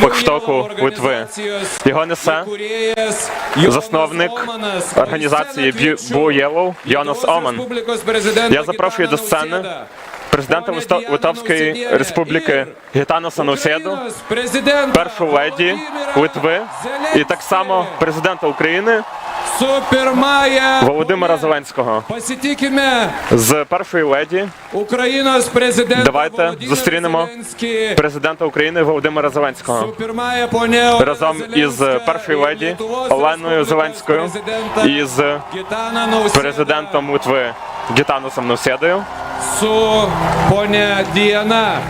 Похштоку Литви. Його несе засновник організації Бу Єлоу Йонас Оман. Я запрошую до сцени президента Литовської республіки Гітанаса Наусєду, першу леді Литви і так само президента України Супермая Володимира Зеленського. З першої леді Україна з президентом Давайте Володимир зустрінемо Зеленський. президента України Володимира Зеленського. Разом із першою леді Оленою Зеленською президента і з президентом Литви Гітаносом Діана,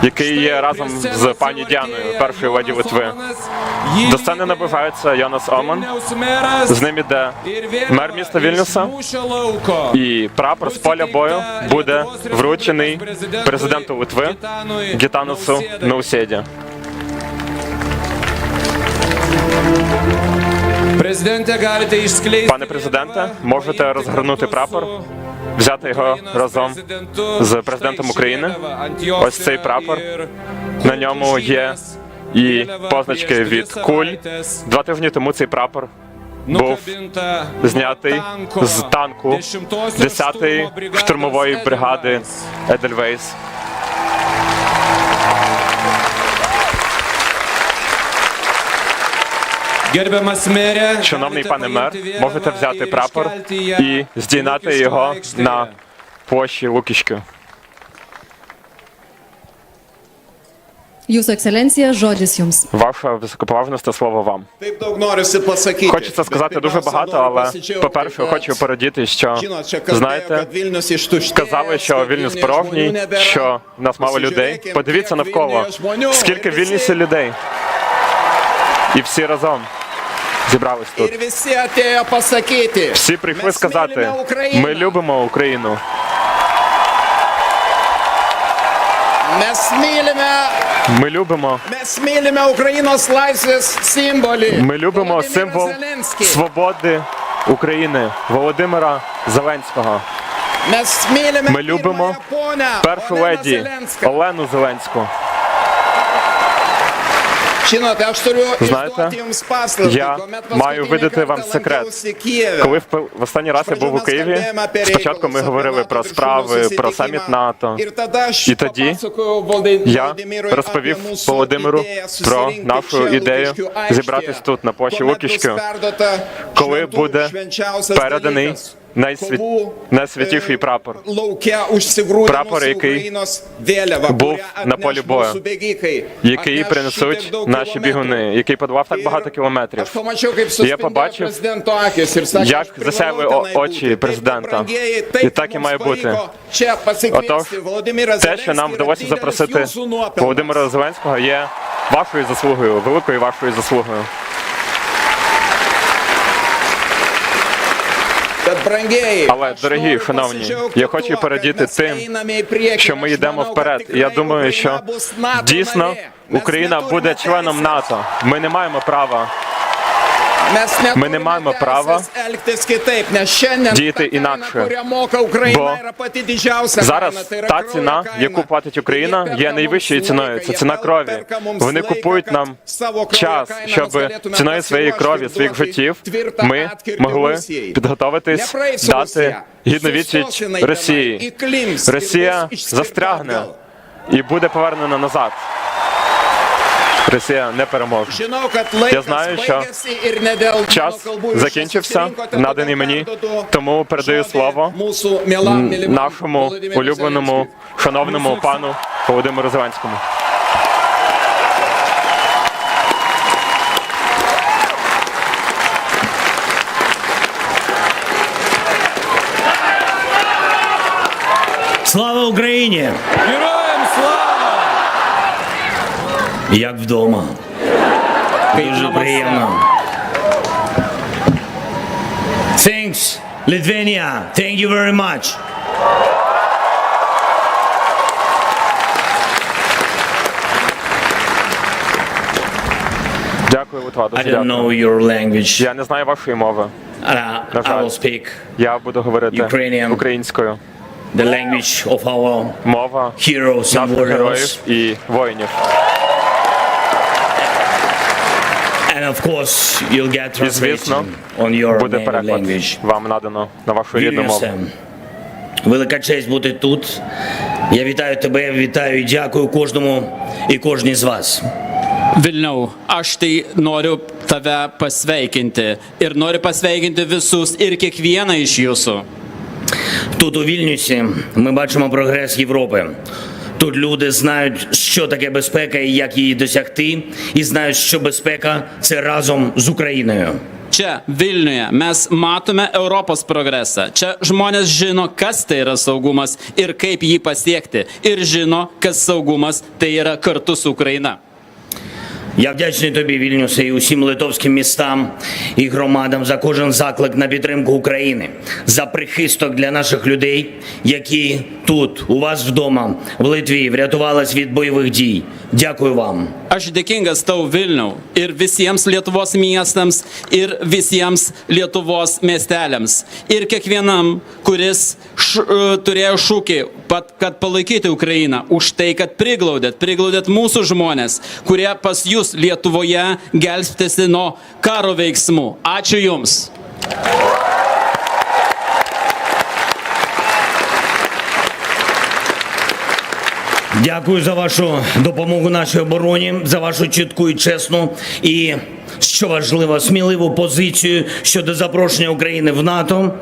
який є разом з пані Діаною, першою леді Литви. До сцени наближається Йонас Оман. З ним іде мер міста Вільнюса. І прапор з поля бою буде вручений президенту Литви Гітанусу. Президенте, Пане президенте, можете розгорнути прапор, взяти його разом з президентом України. Ось цей прапор. На ньому є і позначки від куль. Два тижні тому цей прапор був знятий з танку 10-ї штурмової бригади Едельвейс. Шановний пане мер, можете взяти прапор і здійнати його на площі Лукішки. Jūsų ekscelencija, žodis jums. Ваша високоповажність та слово вам. Хочеться сказати дуже багато, але по-перше, хочу порадіти, що знаєте, казали, що Вільнюс порожній, що в нас мало людей. Подивіться навколо, скільки в Вільнюсі людей. І всі разом зібрались тут. Всі прийшли сказати: Україну. ми любимо Україну. Ми любимо, ми любимо символ свободи України Володимира Зеленського. Ми любимо Першу леді. Олену Зеленську. Знаєте, я маю видати вам секрет. Коли в, останній раз я був у Києві, спочатку ми говорили про справи, про саміт НАТО. І тоді Я розповів Володимиру про нашу ідею зібратись тут, на площі perduota коли буде переданий. Найсвіт... Kovų, найсвятіший е, прапор. Прапор, який був на полі бою, який принесуть наші бігуни, який подолав так багато кілометрів. Pamačiau, Я побачив, як «Aš privalau засяяли очі президента. І так і має бути. Отож, те, що нам вдалося запросити. Володимира Зеленського, є вашою заслугою, великою вашою заслугою. Bet, brangieji, Але, дорогі, шановні, я хочу mes тим, що ми йдемо вперед. я думаю, що дійсно Україна буде членом. НАТО. Ми не маємо права Ми не маємо права діяти інакше. Бо зараз та ціна, яку платить Україна, є найвищою ціною. Це ціна крові. Вони купують нам час, щоб ціною своєї крові, своїх життів, ми могли підготовитись дати гідну відсіч Росії. Росія застрягне і буде повернена назад. Росія не переможе. Laikas знаю, що Час закінчився, наданий мені, тому передаю слово нашому улюбленому, шановному пану Володимиру Зеленському. Слава Україні! Героям слава! Як вдома. Дуже приємно. Thanks, Lithuania. Thank you very much. Дякую, Литва. Дуже I don't know your language. Я не знаю вашої мови. Uh, На I жаль. will speak Я буду говорити Ukrainian. українською. the language of our Мова heroes and наших warriors. героїв і воїнів. І звісно, translation on your буде переклад. language. Вам надано на вашу рідну мову. Велика честь бути тут. Я вітаю тебе, вітаю і дякую кожному і кожній з вас. Vilniau, aš tai noriu tave pasveikinti ir noriu pasveikinti visus ir kiekvieną iš jūsų. Тут у Вільнюсі ми бачимо прогрес Європи. Тут люди знають, що таке безпека і як її досягти, і знають, що безпека це разом з Україною. Čia Vilniuje mes matome Europos progresą. Čia žmonės žino, kas tai yra saugumas ir kaip jį pasiekti. Ir žino, kas saugumas tai yra kartu su Ukraina. Я вдячний тобі, Вільнюсе, і усім литовським містам і громадам за кожен заклик на підтримку України, за прихисток для наших людей, які тут, у вас вдома, в Литві, врятувались від бойових дій. Дякую вам. Aš dėkingas tau Vilniau ir visiems Lietuvos miestams ir visiems Lietuvos miesteliams ir kiekvienam, kuris š, e, turėjo šūkį, pat, kad palaikyti Ukrainą, už tai, kad priglaudėt, priglaudėt mūsų žmonės, kurie pas jūs Lietuvoje gelbstėsi nuo karo veiksmų. Ačiū Jums. Дякую за вашу допомогу нашій обороні, за вашу чітку і чесну і, що важливо, сміливу позицію щодо запрошення України в НАТО.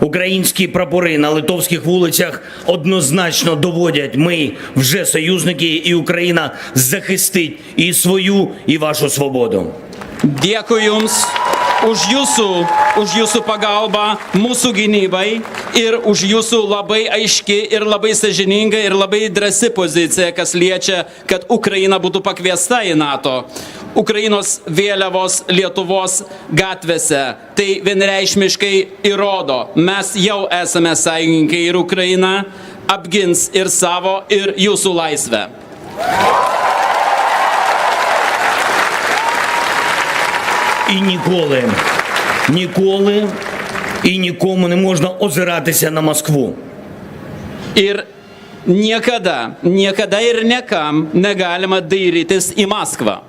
Українські прапори на литовських вулицях однозначно доводять, ми вже союзники, і Україна захистить і свою, і вашу свободу. Jums už Jūsų, už jūsų pagalbą mūsų gynybai ir už Jūsų labai aiški ir labai sažininga ir labai drąsi pozicija, kas liečia, kad Ukraina būtų pakviesta į NATO. Ukrainos vėliavos Lietuvos gatvėse. Tai vienreišmiškai įrodo, mes jau esame sąjungininkai ir Ukraina apgins ir savo, ir jūsų laisvę. І ніколи, ніколи і нікому не можна озиратися на Москву. Ir niekada, niekada ir niekam negalima dairytis į Maskvą.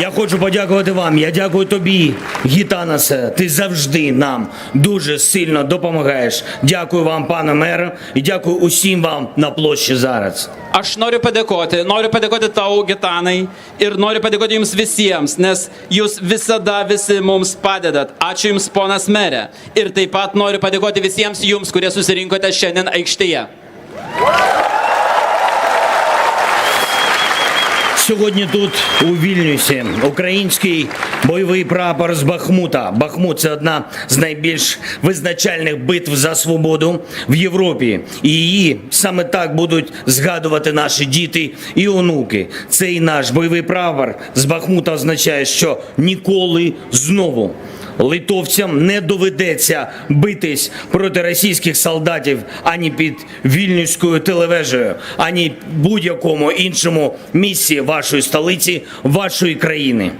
Я хочу подякувати вам. Я дякую тобі, Гітанасе. Ти завжди нам дуже сильно допомагаєш. Дякую вам, пане мере, і дякую усім вам на площі зараз. Aš noriu padėkoti, noriu padėkoti tau, Gitanai, ir noriu padėkoti jums visiems, nes jūs visada visi mums padedat. Ačiū jums, ponas merė. Ir taip pat noriu padėkoti visiems jums, kurie susirinkote šiandien aikštėje. Сьогодні тут, у Вільнюсі, український бойовий прапор з Бахмута. Бахмут це одна з найбільш визначальних битв за свободу в Європі. І її саме так будуть згадувати наші діти і онуки. Цей наш бойовий прапор з Бахмута означає, що ніколи знову. Литовцям не доведеться битись проти російських солдатів ані під вільнюською телевежею, ані будь-якому іншому місці вашої столиці, вашої країни.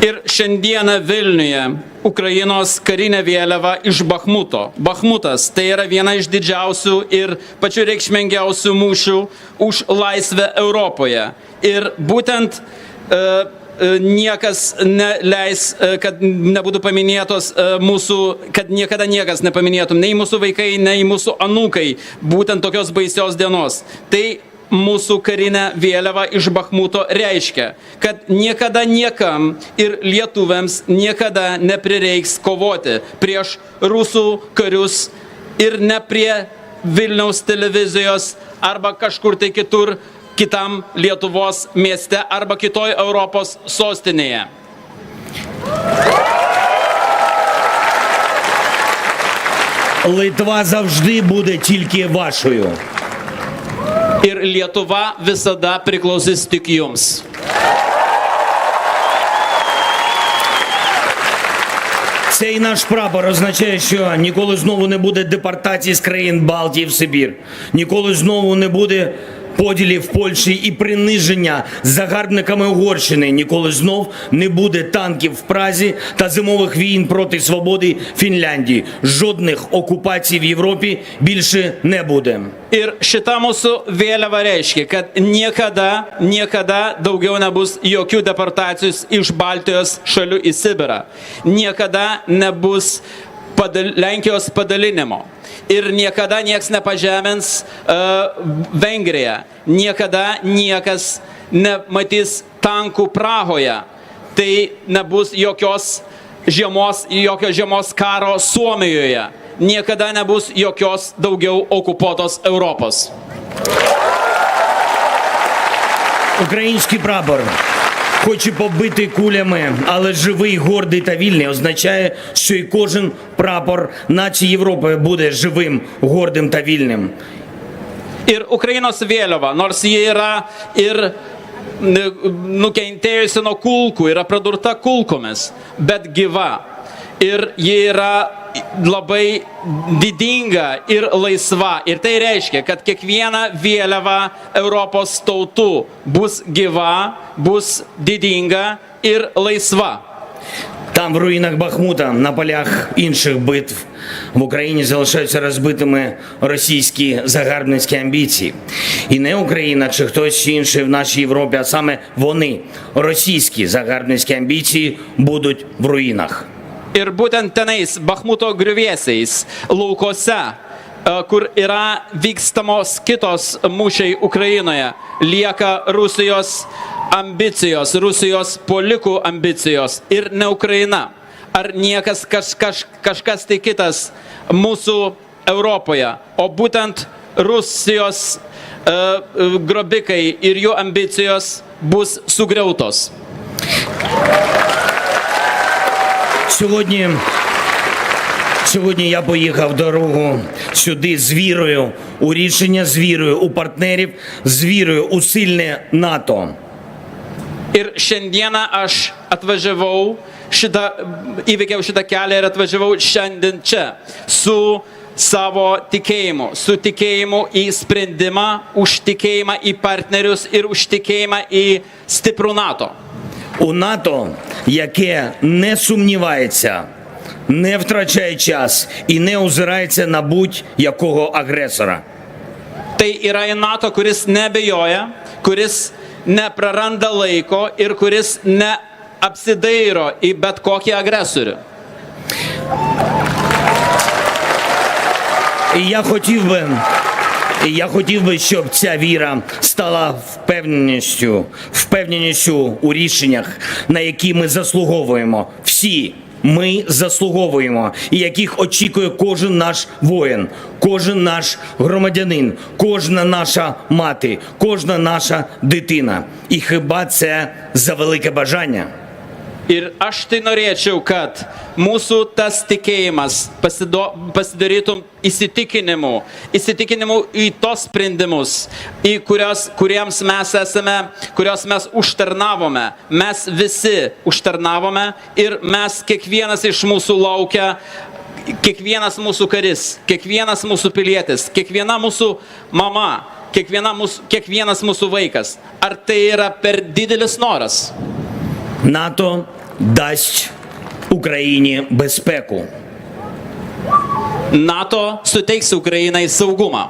Ir šiandieną Vilniuje Ukrainos karinė vėliava iš Bahmuto. Bahmutas tai yra viena iš didžiausių ir pačių reikšmingiausių mūšių už laisvę Europoje. Ir būtent e, e, niekas neleis, e, kad nebūtų paminėtos e, mūsų, kad niekada niekas nepaminėtų, nei mūsų vaikai, nei mūsų anūkai, būtent tokios baisios dienos. Tai mūsų karinę vėliavą iš Bahmuto reiškia, kad niekada niekam ir lietuviams niekada neprireiks kovoti prieš rusų karius ir ne prie Vilniaus televizijos arba kažkur tai kitur kitam Lietuvos mieste arba kitoj Europos sostinėje. Литва завжди буде тільки вашою. Ir Lietuva visada priklausys tik jums. Цей наш прапор означає, що ніколи знову не буде депортації з країн Балтії в Сибір, ніколи знову не буде поділів Польщі і приниження загарбниками Угорщини ніколи знов не буде танків в Празі та зимових війн проти свободи Фінляндії. Жодних окупацій в Європі більше не буде. Ir šita mūsų vėliava reiškia, kad niekada, niekada daugiau nebus jokių deportacijos iš Baltijos šalių į Sibirą. Niekada nebus padal Lenkijos padalinimo. ir niekada nieks nepažemins e, uh, Vengriją, niekada niekas nematys tankų Prahoje, tai nebus jokios žiemos, jokio žiemos karo Suomijoje, niekada nebus jokios daugiau okupuotos Europos. Ukraiński brabor. Хоч і побитий кулями, але живий, гордий та вільний означає, що і кожен прапор нації Європи буде живим, гордим та вільним. Ir Ukrainos vėliava, nors ji yra ir nukentėjusi nuo kulkų, yra pradurta kulkomis, bet gyva. Ir ji yra labai didinga ir laisva. Ir tai reiškia, kad kiekviena vėliava Europos tautų bus gyva, bus didinga ir laisva. Там, в руїнах Бахмута, на полях інших битв в Україні залишаються розбитими російські загарбницькі амбіції. І не Україна чи хтось інший в нашій Європі, а саме вони, російські загарбницькі амбіції, будуть в руїнах. Ir būtent tenais, Bahmuto griuvėsiais, laukose, e, kur yra vykstamos kitos mūšiai Ukrainoje, lieka Rusijos ambicijos, Rusijos polikų ambicijos ir ne Ukraina. Ar niekas kaž, kaž, kažkas tai kitas mūsų Europoje, o būtent Rusijos uh, grobikai ir jų ambicijos bus sugriautos. Сьогодні, сьогодні я поїхав дорогу сюди з вірою у рішення, з вірою у партнерів, з вірою у сильне НАТО. Ir šiandieną aš atvažiavau, šitą, įveikiau šitą kelią ir atvažiavau šiandien čia su savo tikėjimu, su tikėjimu į sprendimą, už į partnerius ir už į stiprų NATO. У НАТО, яке не сумнівається, не втрачає час і не озирається на будь-якого агресора. Tai yra į NATO, kuris nebejoja, kuris nepraranda laiko ir kuris neapsidairo į bet kokį agresorių. І я хотів би, я хотів би, щоб ця віра стала впевненістю, впевненістю у рішеннях, на які ми заслуговуємо. Всі ми заслуговуємо, і яких очікує кожен наш воїн, кожен наш громадянин, кожна наша мати, кожна наша дитина. І хіба це за велике бажання? Ir aš tai norėčiau, kad mūsų tas tikėjimas pasido, pasidarytum įsitikinimu, įsitikinimu į tos sprendimus, į kurios, kuriems mes esame, kurios mes užtarnavome. Mes visi užtarnavome ir mes kiekvienas iš mūsų laukia kiekvienas mūsų karis, kiekvienas mūsų pilietis, kiekviena mūsų mama, kiekviena mūsų, kiekvienas mūsų vaikas. Ar tai yra per didelis noras? NATO дасть Україні безпеку. NATO suteiks Ukrainai saugumą.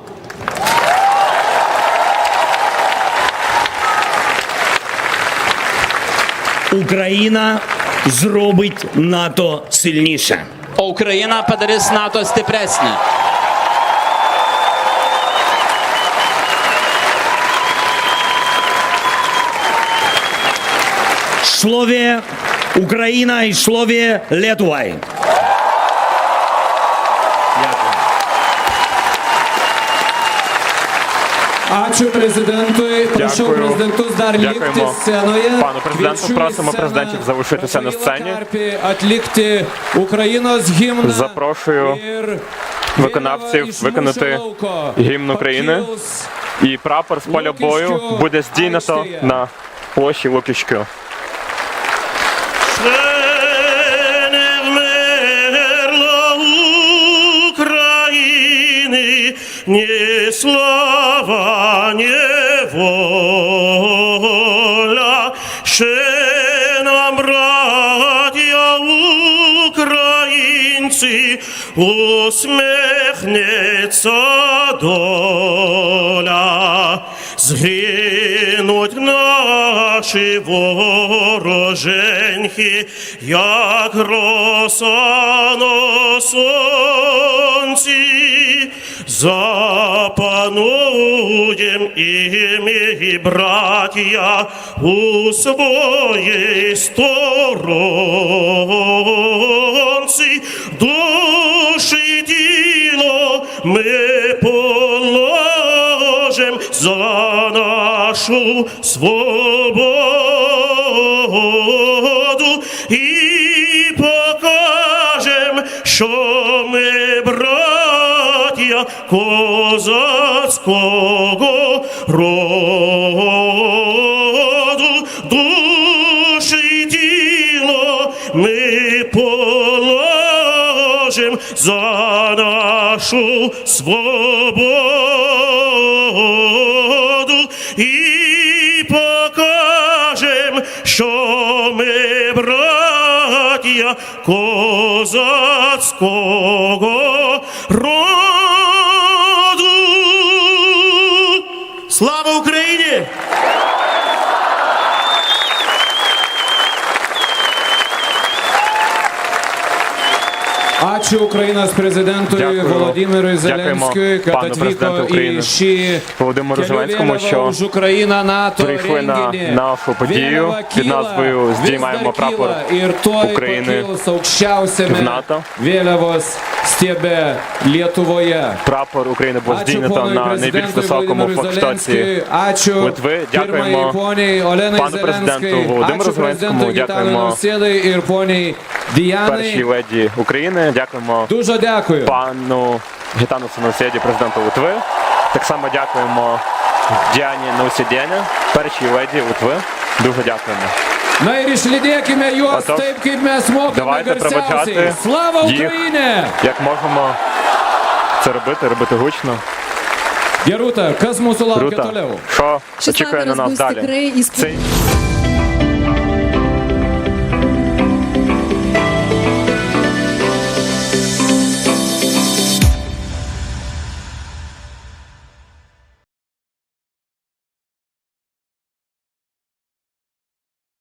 Україна зробить НАТО сильніше. O Ukraina padarys NATO stipresnį. Україна і слові Летвай. Ačiū prezidentui. Prašau Дякую. prezidentus dar likti Дякуємо пану президенту. Просимо президентів залишитися на сцені. Карпі Atlikti Україnos гімн. Запрошую виконавців виконати гімн України. І прапор з поля бою буде здійнято на площі Лукішкю. Ще не вмерла України, ні слава. права неволя, ще нам, браття українці, усміхнеться доля. Згинуть наші вороженьки, як роса на сонці, запануєм і ми, браття, у своїй сторонці, нашу свободу і покажем, що ми браття козацького роду, душі тіло ми положим за нашу свободу. І ми браття козацького роду. Дякуємо Зеленськui, kad пану президенту atvyko į України šį Володимиру Зеленському, що Ukrainą НАТО прийшли на нашу подію. Під назвою «Здіймаємо прапор України в НАТО». stiebe Lietuvoje. прапор України був здійнято на найбільш високому флагштоці? Литви. Дякуємо пану президенту Володимиру Зеленському, дякуємо Ir першій леді України. Дякуємо Дуже дякую. пану Гітану Синосєді, президенту Литви. Так само дякуємо Діані Наусідєні, першій леді Литви. Дуже дякуємо. Taip, kaip давайте garsiausiai. проводжати Slava їх. Як можемо це робити, робити гучно. Laukia Круто. toliau? Що очікує на нас далі? Цей